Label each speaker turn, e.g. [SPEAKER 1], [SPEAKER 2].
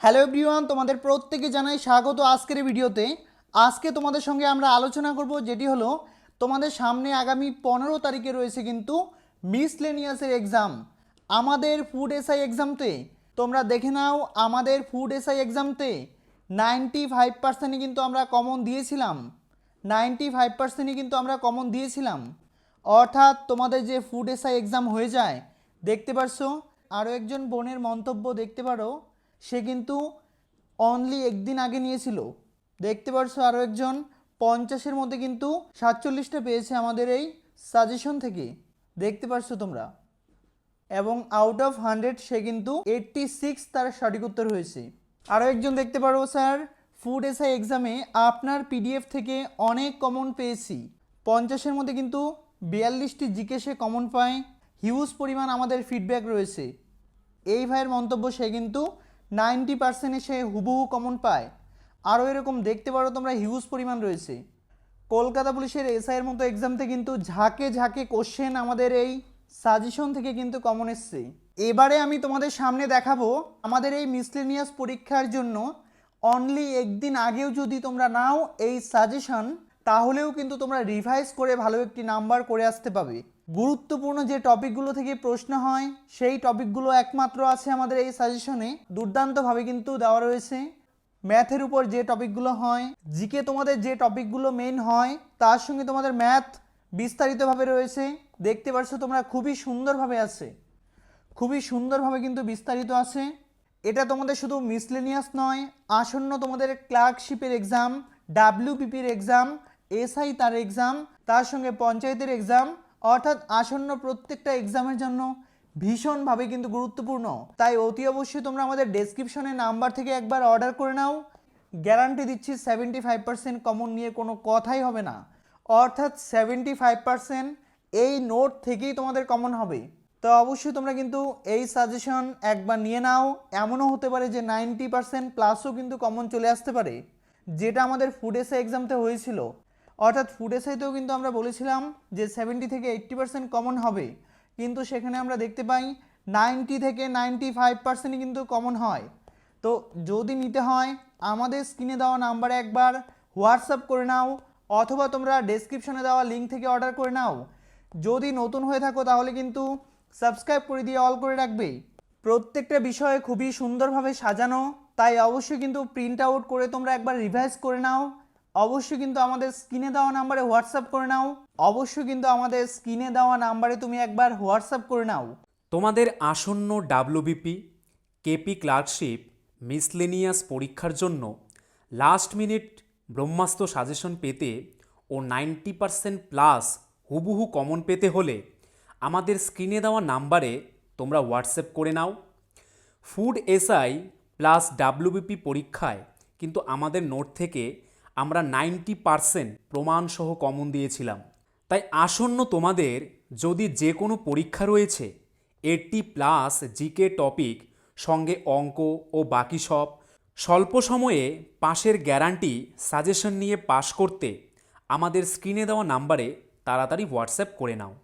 [SPEAKER 1] Hello everyone তোমাদের প্রত্যেকে জানাই স্বাগত আজকের ভিডিওতে। আজকে তোমাদের সঙ্গে আমরা আলোচনা করব যেটি হলো, তোমাদের সামনে আগামী পনেরো তারিখে রয়েছে কিন্তু মিসলেনিয়াসের এক্সাম আমাদের ফুড এসআই এক্সামতে তোমরা দেখে নাও আমাদের ফুড এসআই এক্সামতে নাইনটি ফাইভ পার্সেন্টই কিন্তু আমরা কমন দিয়েছিলাম। নাইনটি ফাইভ পার্সেন্টই কিন্তু আমরা কমন দিয়েছিলাম। অর্থাৎ তোমাদের যে ফুড এসআই এক্সাম হয়ে যায়, দেখতে পারছ? আরও একজন বোনের মন্তব্য দেখতে পারো। সে কিন্তু অনলি একদিন আগে নিয়েছিল। দেখতে পারছ আরও একজন, পঞ্চাশের মধ্যে কিন্তু সাতচল্লিশটা পেয়েছে আমাদের এই সাজেশন থেকে। দেখতে পারছ তোমরা? এবং আউট অফ হান্ড্রেড সে কিন্তু এইট্টি সিক্স তার সঠিক উত্তর হয়েছে। আরও একজন দেখতে পারো স্যার ফুড এসআই এক্সামে আপনার পিডিএফ থেকে অনেক কমন পেয়েছি। পঞ্চাশের মধ্যে কিন্তু বিয়াল্লিশটি জিকেসে কমন পায়। হিউজ পরিমাণ আমাদের ফিডব্যাক রয়েছে। এই ভাইয়ের মন্তব্য সে কিন্তু নাইনটি পার্সেন্টে সে হুবহু কমন পায়। আরও এরকম দেখতে পারো তোমরা হিউজ পরিমাণ রয়েছে। কলকাতা পুলিশের এসআইয়ের মতো এক্সামতে কিন্তু ঝাঁকে ঝাঁকে কোশ্চেন আমাদের এই সাজেশন থেকে কিন্তু কমন এসছে। এবারে আমি তোমাদের সামনে দেখাবো আমাদের এই মিসলেনিয়াস পরীক্ষার জন্য অনলি একদিন আগেও যদি তোমরা নাও এই সাজেশন তাহলেও কিন্তু তোমরা রিভাইজ করে ভালো একটি নাম্বার করে আসতে পাবে। গুরুত্বপূর্ণ যে টপিকগুলো থেকে প্রশ্ন হয়, সেই টপিকগুলো একমাত্র আছে আমাদের এই সাজেশনে দুর্দান্তভাবে কিন্তু দেওয়া রয়েছে। ম্যাথের উপর যে টপিকগুলো হয় জিকে তোমাদের যে টপিকগুলো মেন হয়, তার সঙ্গে তোমাদের ম্যাথ বিস্তারিতভাবে রয়েছে। দেখতে পাচ্ছ তোমরা খুবই সুন্দরভাবে আছে। খুবই সুন্দরভাবে কিন্তু বিস্তারিত আছে। এটা তোমাদের শুধু মিসলেনিয়াস নয়, আসন্ন তোমাদের ক্লার্কশিপের এক্সাম ডাব্লিউপিপির এক্সাম এসআই তার এক্সাম তার সঙ্গে পঞ্চায়েতের এক্সাম অর্থাৎ আসন্ন প্রত্যেকটা এক্সামের জন্য ভীষণভাবে কিন্তু গুরুত্বপূর্ণ। তাই অতি অবশ্যই তোমরা আমাদের ডেসক্রিপশনে নাম্বার থেকে একবার অর্ডার করে নাও। গ্যারান্টি দিচ্ছি সেভেন্টি ফাইভ পার্সেন্ট কমন নিয়ে কোনো কথাই হবে না। অর্থাৎ সেভেন্টি ফাইভ পার্সেন্ট এই নোট থেকেই তোমাদের কমন হবে। তো অবশ্যই তোমরা কিন্তু এই সাজেশন একবার নিয়ে নাও। এমনও হতে পারে যে নাইনটি পার্সেন্ট প্লাসও কিন্তু কমন চলে আসতে পারে। যেটা আমাদের ফুড এসে এক্সামতে হয়েছিল। অর্থাৎ ফুড এসআইতেও কিন্তু আমরা বলেছিলাম যে সেভেন্টি থেকে এইট্টি পার্সেন্ট কমন হবে। কিন্তু সেখানে আমরা দেখতে পাই নাইনটি থেকে নাইনটি ফাইভ পার্সেন্টই কিন্তু কমন হয়। তো যদি নিতে হয়, আমাদের স্ক্রিনে দেওয়া নাম্বারে একবার হোয়াটসঅ্যাপ করে নাও, অথবা তোমরা ডেসক্রিপশনে দেওয়া লিঙ্ক থেকে অর্ডার করে নাও। যদি নতুন হয়ে থাকো, তাহলে কিন্তু সাবস্ক্রাইব করে দিয়ে অল করে রাখবে। প্রত্যেকটা বিষয়ে খুবই সুন্দরভাবে সাজানো, তাই অবশ্যই কিন্তু প্রিন্ট আউট করে তোমরা একবার রিভাইজ করে নাও। অবশ্যই কিন্তু আমাদের স্ক্রিনে দেওয়া নাম্বারে হোয়াটসঅ্যাপ করে নাও। অবশ্যই কিন্তু আমাদের স্ক্রিনে দেওয়া নাম্বারে তুমি একবার হোয়াটসঅ্যাপ করে নাও।
[SPEAKER 2] তোমাদের আসন্ন ডাব্লিউবিপি কেপি ক্লার্কশিপ মিসলেনিয়াস পরীক্ষার জন্য লাস্ট মিনিট ব্রহ্মাস্ত্র সাজেশন পেতে ও নাইনটি পারসেন্ট প্লাস হুবহু কমন পেতে হলে আমাদের স্ক্রিনে দেওয়া নাম্বারে তোমরা হোয়াটসঅ্যাপ করে নাও। ফুড এসআই প্লাস ডাব্লিউবিপি পরীক্ষায় কিন্তু আমাদের নোট থেকে আমরা নাইনটি পারসেন্ট প্রমাণসহ কমন দিয়েছিলাম। তাই আসন্ন তোমাদের যদি যে কোনো পরীক্ষা রয়েছে, এটি প্লাস জিকে টপিক, সঙ্গে অঙ্ক ও বাকি সব, স্বল্প সময়ে পাশের গ্যারান্টি সাজেশন নিয়ে পাশ করতে আমাদের স্ক্রিনে দেওয়া নাম্বারে তাড়াতাড়ি হোয়াটসঅ্যাপ করে নাও।